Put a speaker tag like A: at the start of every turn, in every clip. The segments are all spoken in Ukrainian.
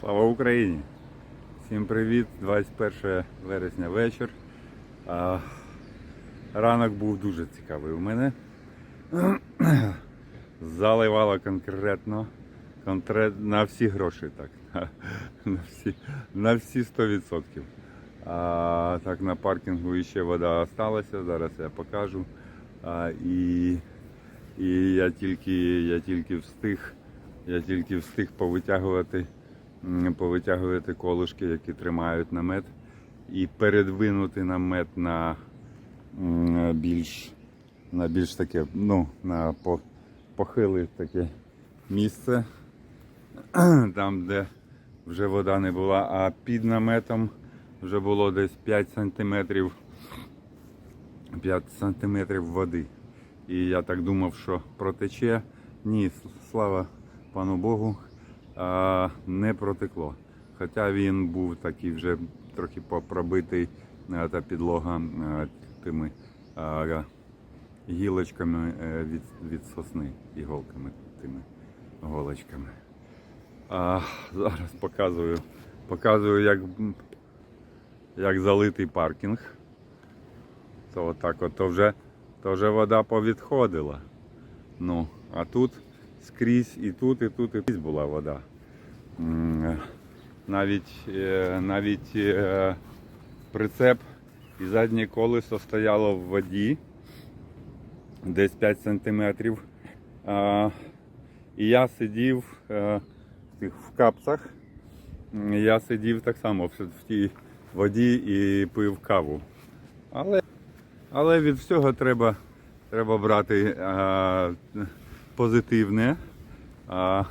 A: Слава Україні! Всім привіт! 21 вересня вечір. А, ранок був дуже цікавий у мене. Заливало конкретно, конкрет, на всі гроші, так. На всі, на всі 100%. А, так, на паркінгу ще вода залишилася, зараз я покажу. А, і, і я тільки, я тільки встиг, я тільки встиг повитягувати повитягувати колишки, які тримають намет, і передвинути намет на більш, на більш таке, ну, на похиле таке місце, там, де вже вода не була, а під наметом вже було десь 5 сантиметрів 5 сантиметрів води. І я так думав, що протече. Ні, слава пану Богу, не протекло. Хоча він був такий вже трохи по- пробитий е, та підлога е, тими гілочками е, від, від сосни, іголками тими голочками. А, зараз показую, показую, як, як залитий паркінг. То отак от, то вже, то вже вода повідходила. Ну, а тут скрізь і тут, і тут, і тут була вода. Навіть, е, навіть е, прицеп і заднє колесо стояло в воді десь 5 сантиметрів. І я сидів е, в капцах. Я сидів так само в тій воді і пив каву. Але але від всього треба, треба брати позитивне. А,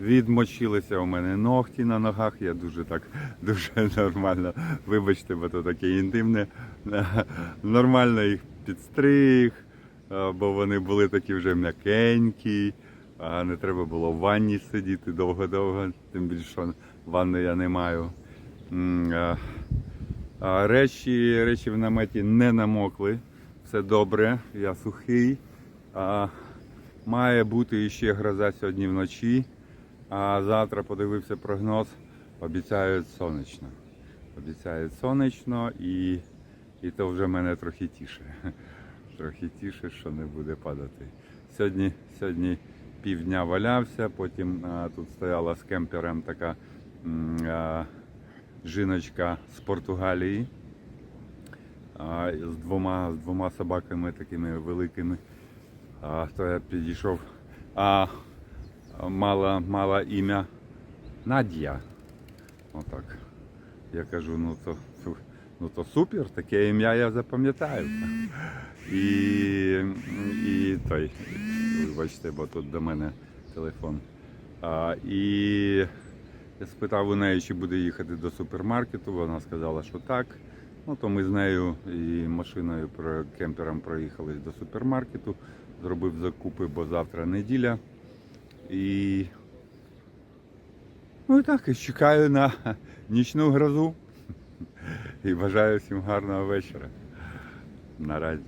A: відмочилися у мене ногті на ногах. Я дуже так дуже нормально. Вибачте, бо то таке інтимне. Нормально їх підстриг, бо вони були такі вже м'якенькі. А не треба було в ванні сидіти довго-довго, тим більше що ванни я не маю. Речі, речі в наметі не намокли. Все добре, я сухий. Має бути ще гроза сьогодні вночі. А завтра подивився прогноз. Обіцяють сонячно. Обіцяють сонячно і, і то вже мене трохи тіше. Трохи тіше, що не буде падати. Сьогодні, сьогодні півдня валявся, потім а, тут стояла з кемпером така. а, жіночка з Португалії з двома, з двома собаками такими великими. А, то я підійшов. А мала, мала ім'я Надія. Отак. Я кажу, ну то, ну то супер, таке ім'я я запам'ятаю. І, і той, вибачте, бо тут до мене телефон. А, і я спитав у неї, чи буде їхати до супермаркету. Вона сказала, що так. Ну то ми з нею і машиною про кемпером проїхали до супермаркету, зробив закупи, бо завтра неділя. І ну і так, і чекаю на нічну грозу. І бажаю всім гарного вечора. Наразі.